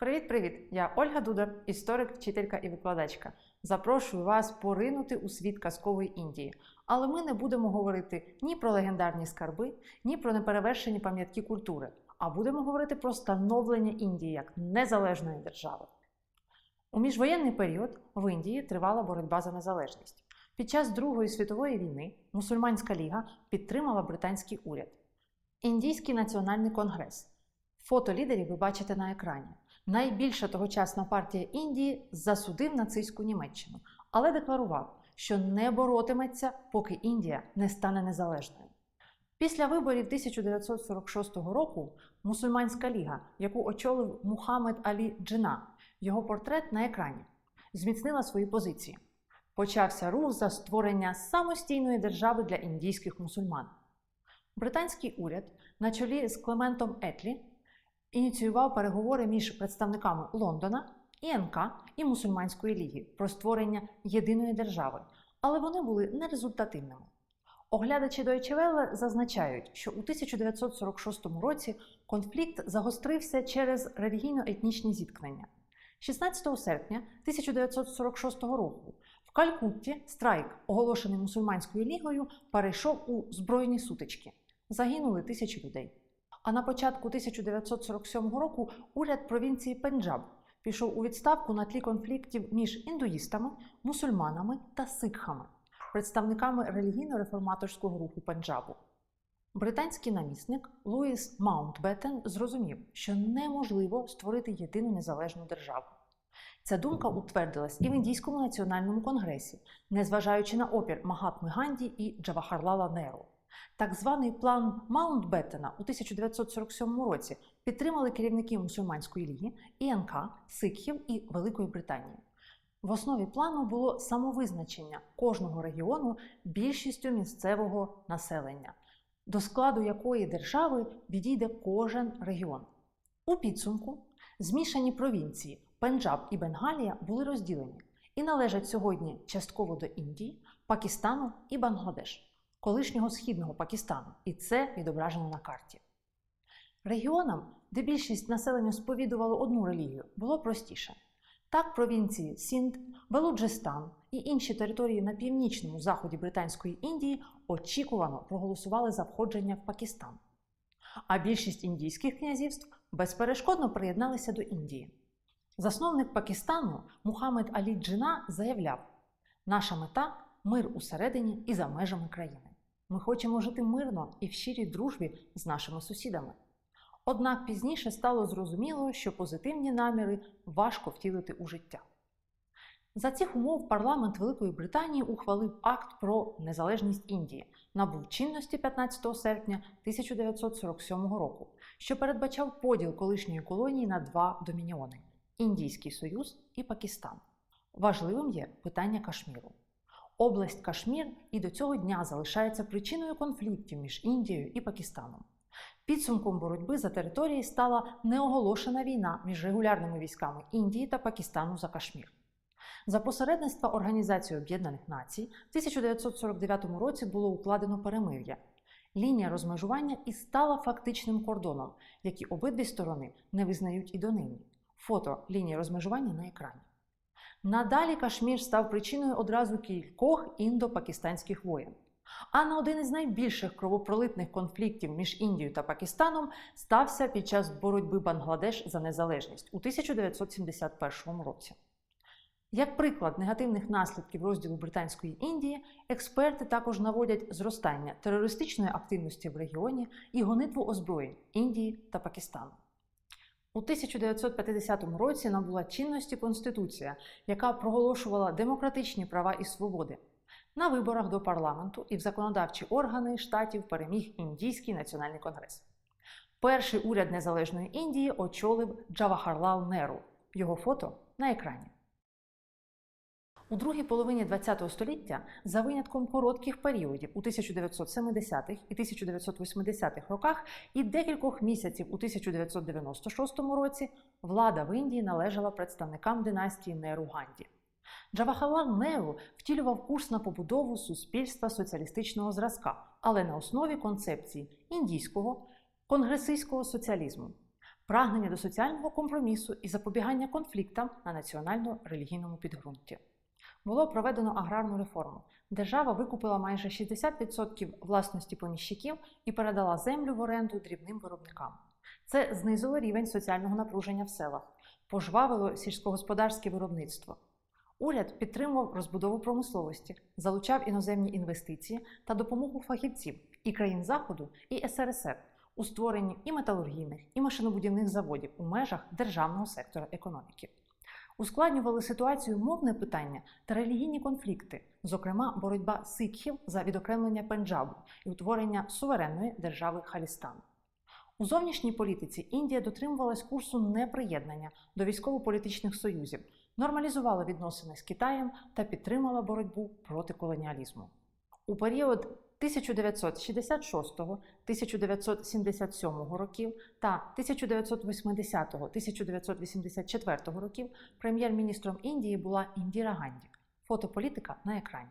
Привіт-привіт! Я Ольга Дудар, історик, вчителька і викладачка. Запрошую вас поринути у світ казкової Індії. Але ми не будемо говорити ні про легендарні скарби, ні про неперевершені пам'ятки культури, а будемо говорити про становлення Індії як незалежної держави. У міжвоєнний період в Індії тривала боротьба за незалежність. Під час Другої світової війни мусульманська ліга підтримала британський уряд. Індійський національний конгрес. Фото лідерів ви бачите на екрані. Найбільша тогочасна партія Індії засудив нацистську Німеччину, але декларував, що не боротиметься, поки Індія не стане незалежною. Після виборів 1946 року мусульманська ліга, яку очолив Мухаммед Алі Джина, його портрет на екрані, зміцнила свої позиції. Почався рух за створення самостійної держави для індійських мусульман. Британський уряд на чолі з Клементом Етлі ініціював переговори між представниками Лондона, ІНК і Мусульманської ліги про створення єдиної держави, але вони були нерезультативними. Оглядачі Deutsche Welle зазначають, що у 1946 році конфлікт загострився через релігійно-етнічні зіткнення. 16 серпня 1946 року в Калькутті страйк, оголошений мусульманською лігою, перейшов у збройні сутички. Загинули тисячі людей. А на початку 1947 року уряд провінції Пенджаб пішов у відставку на тлі конфліктів між індуїстами, мусульманами та сикхами, представниками релігійно-реформаторського руху Пенджабу. Британський намісник Луїс Маунтбеттен зрозумів, що неможливо створити єдину незалежну державу. Ця думка утвердилась і в Індійському національному конгресі, незважаючи на опір Магатми Ганді і Джавахарлала Неру. Так званий план Маунтбеттена у 1947 році підтримали керівники мусульманської ліги, ІНК, Сикхів і Великої Британії. В основі плану було самовизначення кожного регіону більшістю місцевого населення, до складу якої держави відійде кожен регіон. У підсумку змішані провінції Пенджаб і Бенгалія були розділені і належать сьогодні частково до Індії, Пакистану і Бангладеш колишнього східного Пакистану, і це відображено на карті. Регіонам, де більшість населення сповідувало одну релігію, було простіше. Так, провінції Сінд, Белуджистан і інші території на північному заході Британської Індії очікувано проголосували за входження в Пакистан. А більшість індійських князівств безперешкодно приєдналися до Індії. Засновник Пакистану Мухаммед Алі Джина заявляв: наша мета мир усередині і за межами країни. Ми хочемо жити мирно і в щирій дружбі з нашими сусідами. Однак пізніше стало зрозуміло, що позитивні наміри важко втілити у життя. За цих умов парламент Великої Британії ухвалив акт про незалежність Індії, набув чинності 15 серпня 1947 року, що передбачав поділ колишньої колонії на два домініони Індійський Союз і Пакистан. Важливим є питання Кашміру. Область Кашмір і до цього дня залишається причиною конфліктів між Індією і Пакистаном. Підсумком боротьби за території стала неоголошена війна між регулярними військами Індії та Пакистану за Кашмір. За посередництва Організації Об'єднаних Націй в 1949 році було укладено перемир'я. Лінія розмежування і стала фактичним кордоном, який обидві сторони не визнають і донині. Фото лінії розмежування на екрані. Надалі Кашмір став причиною одразу кількох індо-пакистанських воєн. А на один із найбільших кровопролитних конфліктів між Індією та Пакистаном стався під час боротьби Бангладеш за незалежність у 1971 році. Як приклад негативних наслідків розділу Британської Індії, експерти також наводять зростання терористичної активності в регіоні і гонитву озброєнь Індії та Пакистану. У 1950 році набула чинності Конституція, яка проголошувала демократичні права і свободи. На виборах до парламенту і в законодавчі органи штатів переміг Індійський національний конгрес. Перший уряд Незалежної Індії очолив Джавахарлал Неру. Його фото на екрані. У другій половині ХХ століття, за винятком коротких періодів у 1970-х і 1980-х роках і декількох місяців у 1996 році, влада в Індії належала представникам династії Неру Ганді. Джавахарлал Неру втілював курс на побудову суспільства соціалістичного зразка, але на основі концепції індійського конгресистського соціалізму. прагнення до соціального компромісу і запобігання конфліктам на національно-релігійному підґрунті. Було проведено аграрну реформу. Держава викупила майже 60% власності поміщиків і передала землю в оренду дрібним виробникам. Це знизило рівень соціального напруження в селах, пожвавило сільськогосподарське виробництво. Уряд підтримував розбудову промисловості, залучав іноземні інвестиції та допомогу фахівців і країн Заходу, і СРСР у створенні і металургійних, і машинобудівних заводів у межах державного сектора економіки. Ускладнювали ситуацію мовне питання та релігійні конфлікти, зокрема боротьба сикхів за відокремлення Пенджабу і утворення суверенної держави Халістан. У зовнішній політиці Індія дотримувалась курсу неприєднання до військово-політичних союзів, нормалізувала відносини з Китаєм та підтримала боротьбу проти колоніалізму. У період 1966-1977 років та 1980-1984 років прем'єр-міністром Індії була Індіра Ганді. Фотополітика на екрані.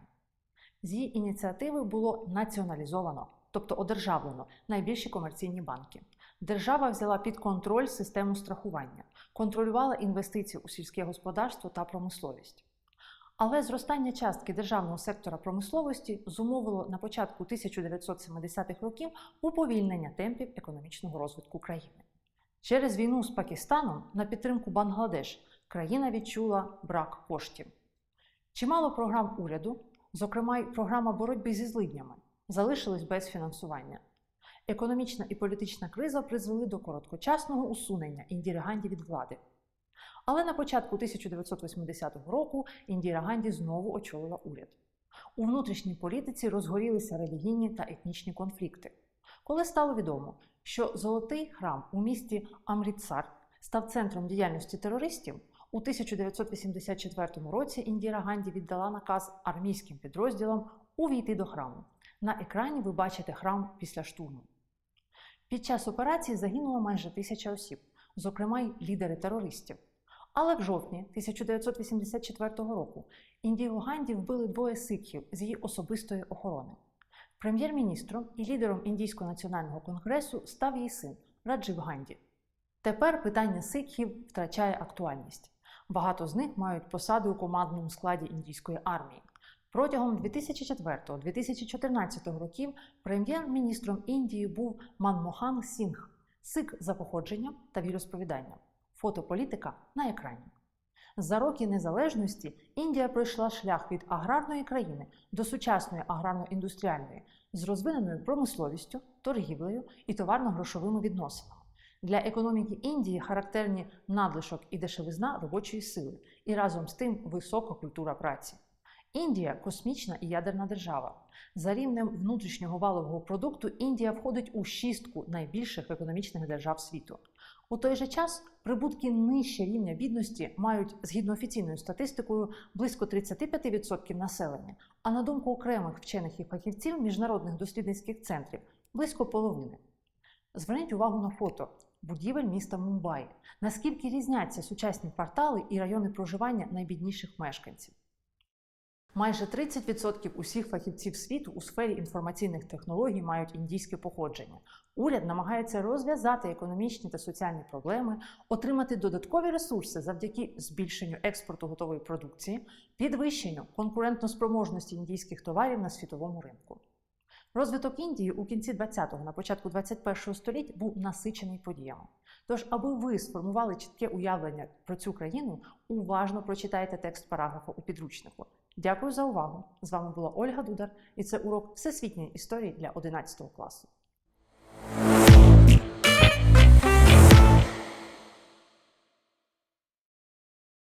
З її ініціативи було націоналізовано, тобто одержавлено найбільші комерційні банки. Держава взяла під контроль систему страхування, контролювала інвестиції у сільське господарство та промисловість. Але зростання частки державного сектора промисловості зумовило на початку 1970-х років уповільнення темпів економічного розвитку країни. Через війну з Пакистаном на підтримку Бангладеш країна відчула брак коштів. Чимало програм уряду, зокрема й програма боротьби зі злиднями, залишились без фінансування. Економічна і політична криза призвели до короткочасного усунення Індіри від влади. Але на початку 1980 року Індіра Ганді знову очолила уряд. У внутрішній політиці розгорілися релігійні та етнічні конфлікти. Коли стало відомо, що золотий храм у місті Амрітсар став центром діяльності терористів, у 1984 році Індіра Ганді віддала наказ армійським підрозділам увійти до храму. На екрані ви бачите храм після штурму. Під час операції загинуло майже тисяча осіб, зокрема й лідери терористів. Але в жовтні 1984 року Індіру Ганді вбили двоє сикхів з її особистої охорони. Прем'єр-міністром і лідером Індійського національного конгресу став її син Раджив Ганді. Тепер питання сикхів втрачає актуальність. Багато з них мають посади у командному складі індійської армії. Протягом 2004-2014 років прем'єр-міністром Індії був Манмохан Сінг, сик за походженням та віросповіданням. Фотополітика на екрані. За роки незалежності Індія пройшла шлях від аграрної країни до сучасної аграрно-індустріальної з розвиненою промисловістю, торгівлею і товарно-грошовими відносинами. Для економіки Індії характерні надлишок і дешевизна робочої сили, і разом з тим висока культура праці. Індія космічна і ядерна держава. За рівнем внутрішнього валового продукту Індія входить у шістку найбільших економічних держав світу. У той же час прибутки нижче рівня бідності мають, згідно офіційною статистикою, близько 35% населення, а на думку окремих вчених і фахівців міжнародних дослідницьких центрів близько половини. Зверніть увагу на фото будівель міста Мумбаї. Наскільки різняться сучасні квартали і райони проживання найбідніших мешканців? Майже 30% усіх фахівців світу у сфері інформаційних технологій мають індійське походження. Уряд намагається розв'язати економічні та соціальні проблеми, отримати додаткові ресурси завдяки збільшенню експорту готової продукції, підвищенню конкурентноспроможності індійських товарів на світовому ринку. Розвиток Індії у кінці 20-го, на початку 21-го століття був насичений подіями. Тож, аби ви сформували чітке уявлення про цю країну, уважно прочитайте текст параграфу у підручнику. Дякую за увагу! З вами була Ольга Дудар, і це урок Всесвітньої історії для 11 класу.